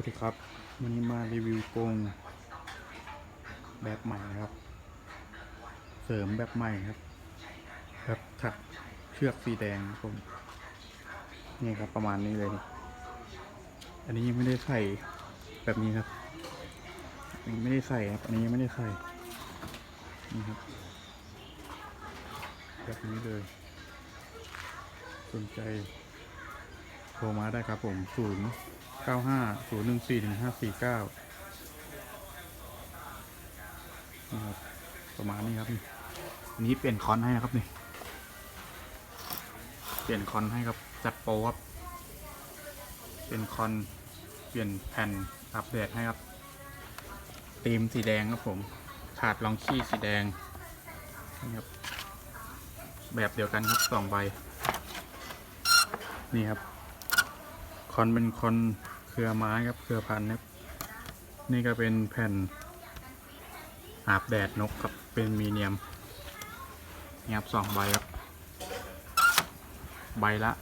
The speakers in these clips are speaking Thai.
วัสดีครับ วันนี้มารีวิวกรงแบบใหม่นะครับ เสริมแบบใหม่ครับแบบถักเชือกสีแดงครับผมนี่ครับประมาณนี้เลย อันนี้ยังไม่ได้ใส่แบบนี้ครับยังไม่ได้ใส่ครับ อันนี้ยังไม่ได้ใส่นี่ครับ แบบนี้เลย สนใจ โทรมาได้ครับผมศูนย์เก้าห้าศูนย์หนึ่งสี่หนึ่งห้าสี่เก้านะครับประมาณนี้ครับนี่อันนี้เปลี่ยนคอนให้นะครับนี่ เปลี่ยนคอนให้ครับ จัดโปรครับ เปลี่ยนคอน เปลี่ยนแผ่นอัปเดตให้ครับตีมสีแดงครับผม ขาดรองขี้สีแดงนี่ครับ แบบเดียวกันครับสองใบ นี่ครับ อนเป็นคอนเครือไม้ครับเครือพันธุ์ครับ นี่ก็เป็นแผ่นอาบแดดนกครับเป็นมีเนียมนี่ครับสองใบครับ ใบละ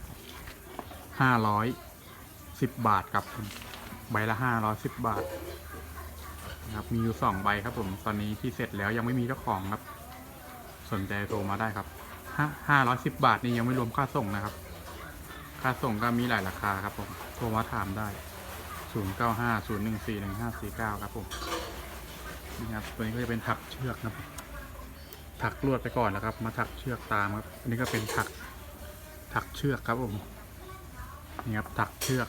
ห้าร้อยสิบบาทครับ ใบละห้าร้อยสิบบาทนะครับมีอยู่สองใบครับผมตอนนี้ที่เสร็จแล้วยังไม่มีเจ้าของครับ สนใจโทรมาได้ครับห้าห้าร้อยสิบบาทนี่ยังไม่รวมค่าส่งนะครับาส่งก็มีหลายราคาครับผม โทรมาถามได้ 0 9 5 0 1 4 1 5 4 9 ครับผม นี่ครับ ตัวนี้ก็จะเป็นถักเชือกครับ ถักลวดไปก่อนนะครับ มาถักเชือกตามครับ อันนี้ก็เป็นถัก ถักเชือกครับผม นี่ครับ ถักเชือก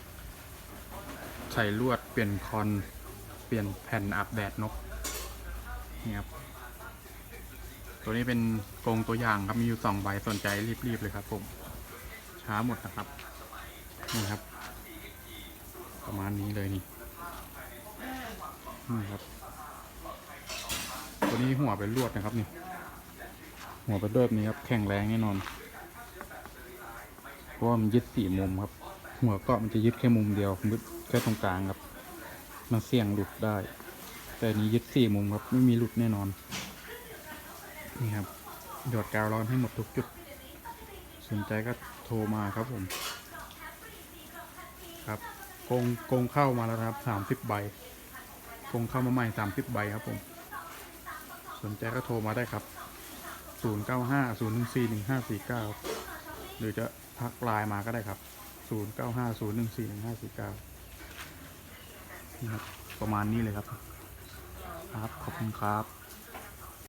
ใส่ลวด เปลี่ยนคอน เปลี่ยนแผ่นอาบแดดนก นี่ครับ ตัวนี้เป็นกรงตัวอย่างครับ มีอยู่สองใบ สนใจรีบๆเลยครับผม ช้าหมดนะครับ นี่ครับ ประมาณนี้เลยนี่นี่ครับ ตัวนี้หัวเป็นลวดนะครับนี่ หัวเป็นลวดนี้ครับแข็งแรงแน่นอน เพราะมันยึดสี่มุมครับ หัวเกาะมันจะยึดแค่มุมเดียวยึดแค่ตรงกลางครับ มันเสี่ยงหลุดได้ แต่นนี้ยึดสี่มุมครับ ไม่มีหลุดแน่นอน นี่ครับหยดกาวร้อนให้หมดทุกจุด สนใจก็โทรมาครับผม ครับกงกงเข้ามาแล้วครับสามสิบใบกงเข้ามาใหม่สามสิบใบครับผม สนใจก็โทรมาได้ครับศูนย์เก้าห้าศูนย์หนึ่งสี่หนึ่งห้าสี่เก้าหรือจะทักไลน์มาก็ได้ครับศูนย์เก้าห้าศูนย์หนึ่งสี่หนึ่งห้าสี่เก้านี่ครับประมาณนี้เลยครับ ครับ ขอบคุณครับ